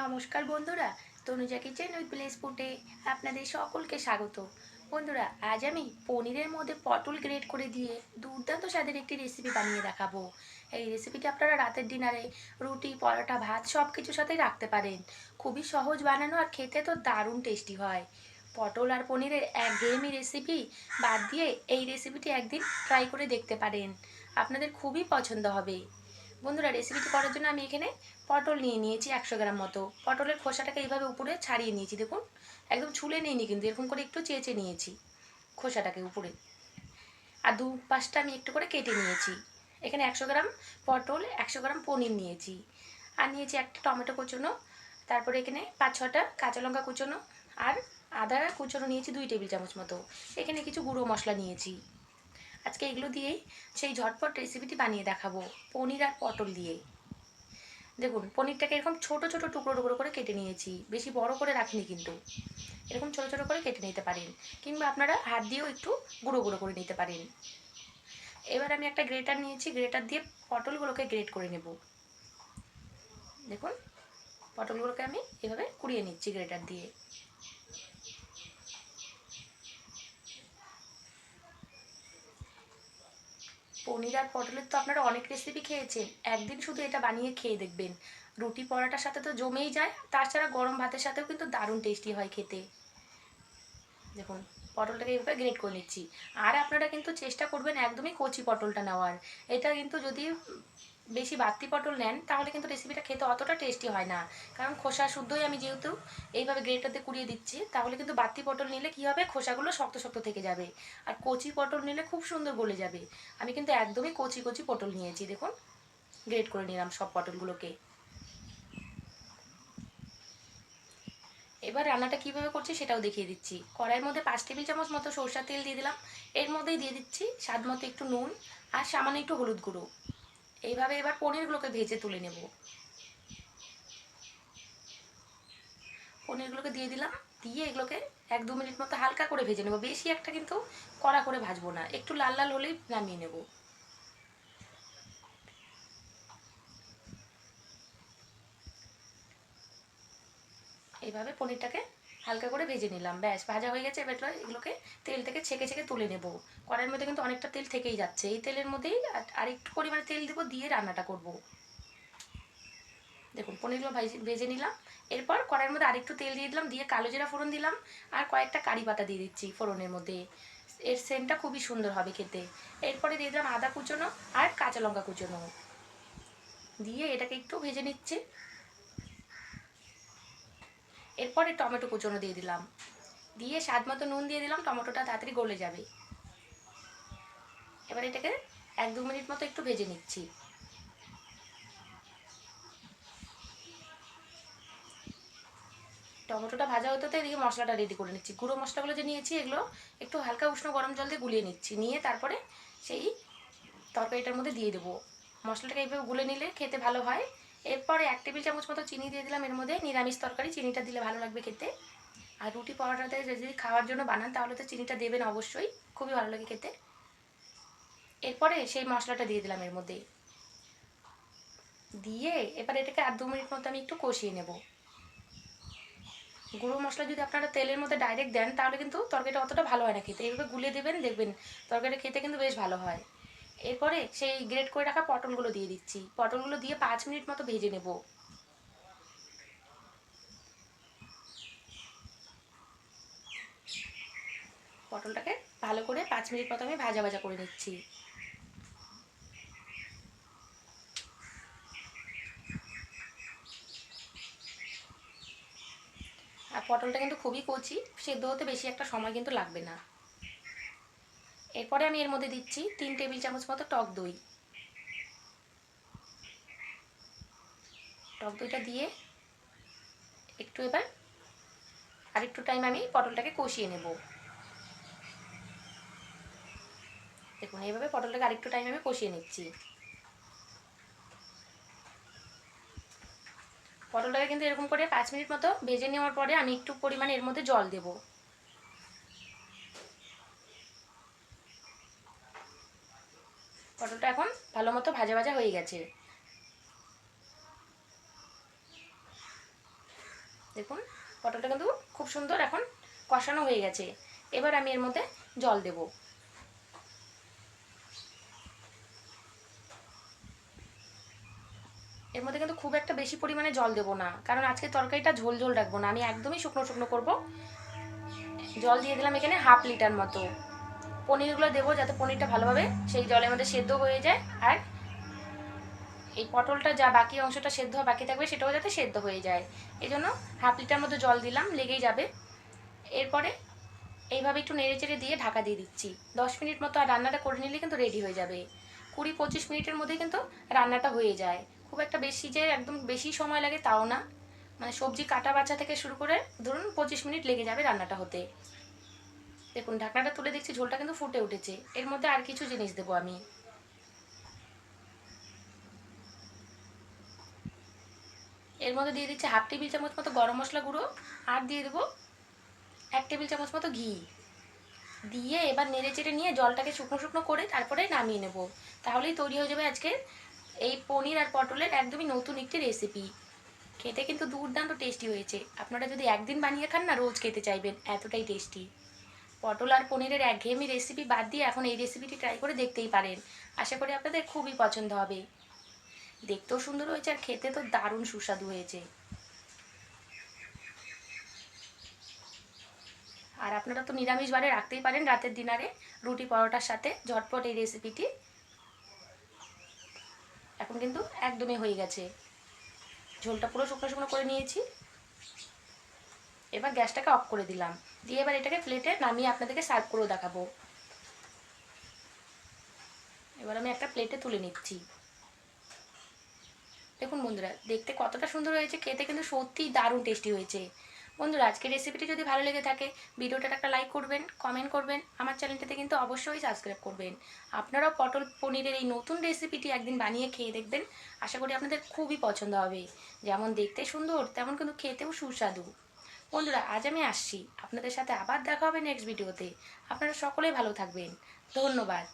নমস্কার বন্ধুরা, Tanuja kitchen with place ফুটে আপনাদের সকলকে স্বাগত। বন্ধুরা, আজ আমি পনিরের মধ্যে পটল গ্রেট করে দিয়ে দুর্দান্ত স্বাদের একটি রেসিপি বানিয়ে দেখাবো। এই রেসিপিটি আপনারা রাতের ডিনারে রুটি, পরোটা, ভাত সব কিছুর সাথেই রাখতে পারেন। খুবই সহজ বানানো আর খেতে তো দারুণ টেস্টি হয়। পটল আর পনিরের এক গেমি রেসিপি বাদ দিয়ে এই রেসিপিটি একদিন ট্রাই করে দেখতে পারেন। আপনাদের খুবই পছন্দ হবে। বন্ধুরা রেসিপিটি করার জন্য আমি এখানে পটল নিয়ে নিয়েছি একশো গ্রাম মতো। পটলের খোসাটাকে এইভাবে উপরে ছাড়িয়ে নিয়েছি, দেখুন। একদম ছুলে নিইনি কিন্তু, এরকম করে একটু চেঁচে নিয়েছি খোসাটাকে উপরে। আর দু পাশটা আমি একটু করে কেটে নিয়েছি। এখানে একশো গ্রাম পটল, একশো গ্রাম পনির নিয়েছি। আর নিয়েছি একটা টমেটো কুচোনো, তারপরে এখানে পাঁচ ছটা কাঁচা লঙ্কা কুচোনো, আর আদা কুচোনো নিয়েছি দুই টেবিল চামচ মতো। এখানে কিছু গুঁড়ো মশলা নিয়েছি। আজকে এগুলো দিয়েই সেই ঝটপট রেসিপিটি বানিয়ে দেখাবো, পনির আর পটল দিয়ে। দেখুন, পনিরটাকে এরকম ছোট ছোট টুকরো টুকরো করে কেটে নিয়েছি, বেশি বড় করে রাখিনি কিন্তু। এরকম ছোট ছোট করে কেটে নিতে পারেন, কিংবা আপনারা হাত দিয়েও একটু গুঁড়ো গুঁড়ো করে নিতে পারেন। এবার আমি একটা গ্রেটার নিয়েছি, গ্রেটার দিয়ে পটলগুলোকে গ্রেট করে নেব। দেখুন, পটলগুলোকে আমি এভাবে কুড়িয়ে নিচ্ছি গ্রেটার দিয়ে। পনির আর পটলের তো আপনারা অনেক রেসিপি খেয়েছেন। একদিন শুধু এটা বানিয়ে খেয়ে দেখবেন। রুটি পরাটার সাথে তো জমেই যায়, তাছাড়া গরম ভাতের সাথেও কিন্তু দারুণ টেস্টি হয় খেতে। দেখুন, পটলটাকে এইভাবে গ্রেট করে নিচ্ছি। আর আপনারা কিন্তু চেষ্টা করবেন একদমই কচি পটলটা নেওয়ার। এটা কিন্তু যদি বেশি বাড়তি পটল নেন, তাহলে কিন্তু রেসিপিটা খেতে অতটা টেস্টি হয় না। কারণ খোসা শুদ্ধই আমি যেহেতু এইভাবে গ্রেটারতে কুড়িয়ে দিচ্ছি, তাহলে কিন্তু বাড়তি পটল নিলে কি হবে? খোসাগুলো শক্ত শক্ত থেকে যাবে। আর কচি পটল নিলে খুব সুন্দর গলে যাবে। আমি কিন্তু একদমই কচি কচি পটল নিয়েছি, দেখুন। গ্রেট করে নিলাম সব পটলগুলোকে। এবার রান্নাটা কীভাবে করছি সেটাও দেখিয়ে দিচ্ছি। কড়াইয়ের মধ্যে পাঁচ টেবিল চামচ মতো সরষার তেল দিয়ে দিলাম। এর মধ্যেই দিয়ে দিচ্ছি স্বাদ মতো একটু নুন আর সামান্য একটু হলুদ গুঁড়ো। এইভাবে এবার পনিরগুলোকে ভেজে তুলে নেব। পনিরগুলোকে দিয়ে দিলাম, দিয়ে এগুলোকে এক দু মিনিট মতো হালকা করে ভেজে নেব। বেশি একটা কিন্তু কড়া করে ভাজবো না, একটু লাল লাল হলেই নামিয়ে নেব। এইভাবে পনিরটাকে হালকা করে ভেজে নিলাম। ব্যাস, ভাজা হয়ে গেছে। এবার এগুলোকে তেল থেকে ছেঁকে ছেঁকে তুলে নেব। কড়াইয়ের মধ্যে কিন্তু অনেকটা তেল থেকেই যাচ্ছে। এই তেলের মধ্যেই আর একটু পরিমাণে তেল দেবো দিয়ে রান্নাটা করব। দেখুন, পনিরগুলো ভেজে নিলাম। এরপর কড়াইয়ের মধ্যে আরেকটু তেল দিয়ে দিলাম, দিয়ে কালো জিরা ফোড়ন দিলাম আর কয়েকটা কারি পাতা দিয়ে দিচ্ছি ফোড়নের মধ্যে। এর সেন্টটা খুবই সুন্দর হবে খেতে। এরপরে দিয়ে দিলাম আদা কুচোনো আর কাঁচা লঙ্কা কুচোনো। দিয়ে এটাকে একটু ভেজে নিচ্ছে। এরপরে টমেটো কুচনো দিয়ে দিলাম। দিয়ে স্বাদ মতো নুন দিয়ে দিলাম, টমেটোটা তাড়াতাড়ি গলে যাবে। এবার এটাকে এক দু মিনিট মতো একটু ভেজে নিচ্ছি। টমেটোটা ভাজা হতে হতে এদিকে মশলাটা রেডি করে নিচ্ছি। গুঁড়ো মশলাগুলো যে নিয়েছি, এগুলো একটু হালকা উষ্ণ গরম জল দিয়ে গুলিয়ে নিচ্ছি। নিয়ে তারপরে সেই তরকারিটার মধ্যে দিয়ে দেবো। মশলাটাকে এইভাবে গুলে নিলে খেতে ভালো হয়। এরপরে এক টেবিল চামচ মতো চিনি দিয়ে দিলাম এর মধ্যে, নিরামিষ তরকারি, চিনিটা দিলে ভালো লাগবে খেতে। আর রুটি পরোটাতে যদি খাওয়ার জন্য বানান, তাহলে তো চিনিটা দেবেন অবশ্যই, খুবই ভালো লাগে খেতে। এরপরে সেই মশলাটা দিয়ে দিলাম এর মধ্যে। দিয়ে এবার এটাকে আর দু মিনিট মতো আমি একটু কষিয়ে নেব। গুঁড়ো মশলা যদি আপনারা তেলের মধ্যে ডাইরেক্ট দেন, তাহলে কিন্তু তরকারিটা অতটা ভালো হয় না খেতে। এইভাবে গুলে দেবেন, দেখবেন তরকারিটা খেতে কিন্তু বেশ ভালো হয়। এরপরে সেই গ্রেট করে রাখা পটলগুলো দিয়ে দিচ্ছি। পটলগুলো দিয়ে পাঁচ মিনিট মতো ভেজে নেব। পটলটাকে ভালো করে পাঁচ মিনিট মতো আমি ভাজা ভাজা করে নিচ্ছি। আর পটলটা কিন্তু খুবই কচি, সেদ্ধ হতে বেশি একটা সময় কিন্তু লাগবে না। এরপরে আমি এর মধ্যে দিচ্ছি তিন টেবিল চামচ মতো টক দই। টক দইটা দিয়ে একটু এবার আর একটু টাইম আমি পটলটাকে কষিয়ে নেব। দেখুন, এইভাবে পটলটাকে আরেকটু টাইম আমি কষিয়ে নিচ্ছি। পটলটাকে কিন্তু এরকম করে পাঁচ মিনিট মতো ভেজে নেওয়ার পরে আমি একটু পরিমাণে এর মধ্যে জল দেবো। পটলটা এখন ভালো মতো ভাজা ভাজা হয়ে গেছে। দেখুন পটলটা কিন্তু খুব সুন্দর এখন কষানো হয়ে গেছে। এবার আমি এর মধ্যে জল দেব। এর মধ্যে কিন্তু খুব একটা বেশি পরিমাণে জল দেবো না, কারণ আজকে তরকারিটা ঝোল ঝোল রাখব না, আমি একদমই শুকনো শুকনো করব। জল দিয়ে দিলাম এখানে হাফ লিটার মতো। পনিরগুলো দেবো যাতে পনিরটা ভালোভাবে সেই জলের মধ্যে সেদ্ধ হয়ে যায়। আর এই পটলটা যা বাকি অংশটা সেদ্ধ বাকি থাকবে সেটাও যাতে সেদ্ধ হয়ে যায়। এই জন্য হাফ লিটার মতো জল দিলাম, লেগেই যাবে। এরপরে এইভাবে একটু নেড়ে চেড়ে দিয়ে ঢাকা দিয়ে দিচ্ছি। দশ মিনিট মতো আর রান্নাটা করে নিলে কিন্তু রেডি হয়ে যাবে। কুড়ি পঁচিশ মিনিটের মধ্যে কিন্তু রান্নাটা হয়ে যায়। খুব একটা বেশি যে একদম বেশি সময় লাগে তাও না। মানে সবজি কাটা বাছা থেকে শুরু করে ধরুন পঁচিশ মিনিট লেগে যাবে রান্নাটা হতে। দেখুন, ঢাকনাটা তুলে দেখছি, ঝোলটা কিন্তু ফুটে উঠেছে। এর মধ্যে আর কিছু জিনিস দেবো আমি। এর মধ্যে দিয়ে দিচ্ছি হাফ টেবিল চামচ মতো গরম মশলা গুঁড়ো, আর দিয়ে দেবো এক টেবিল চামচ মতো ঘি। দিয়ে এবার নেড়ে চেড়ে নিয়ে জলটাকে শুকনো শুকনো করে তারপরে নামিয়ে নেব। তাহলেই তৈরি হয়ে যাবে আজকে এই পনির আর পটলের একদমই নতুন একটি রেসিপি খেতে কিন্তু দুর্দান্ত টেস্টি হয়েছে। আপনারা যদি একদিন বানিয়ে খান না, রোজ খেতে চাইবেন, এতটাই টেস্টি পটল আর পনিরের একঘেয়েমি রেসিপি বাদ দিয়ে এখন এই রেসিপিটি ট্রাই করে দেখতেই পারেন। আশা করি আপনাদের খুবই পছন্দ হবে। দেখতেও সুন্দর হয়েছে আর খেতে তো দারুণ সুস্বাদু হয়েছে। আর আপনারা তো নিরামিষ বারে রাখতেই পারেন রাতের ডিনারে রুটি পরোটার সাথে ঝটপট এই রেসিপিটি এখন কিন্তু একদমই হয়ে গেছে। ঝোলটা পুরো শুকনো শুকনো করে নিয়েছি। এবার গ্যাসটাকে অফ করে দিলাম। দিয়ে এবার এটাকে প্লেটে নামিয়ে আপনাদেরকে সার্ভ করেও দেখাবো। এবার আমি একটা প্লেটে তুলে নিচ্ছি। দেখুন বন্ধুরা, দেখতে কতটা সুন্দর হয়েছে, খেতে কিন্তু সত্যিই দারুণ টেস্টি হয়েছে। বন্ধুরা, আজকের রেসিপিটি যদি ভালো লেগে থাকে ভিডিওটার একটা লাইক করবেন কমেন্ট করবেন, আমার চ্যানেলটাতে কিন্তু অবশ্যই সাবস্ক্রাইব করবেন। আপনারাও পটল পনিরের এই নতুন রেসিপিটি একদিন বানিয়ে খেয়ে দেখবেন। আশা করি আপনাদের খুবই পছন্দ হবে। যেমন দেখতে সুন্দর, তেমন কিন্তু খেতেও সুস্বাদু। বন্ধুরা, আজ আমি আসছি। আপনাদের সাথে আবার দেখা হবে নেক্সট ভিডিওতে আপনারা সকলেই ভালো থাকবেন। ধন্যবাদ।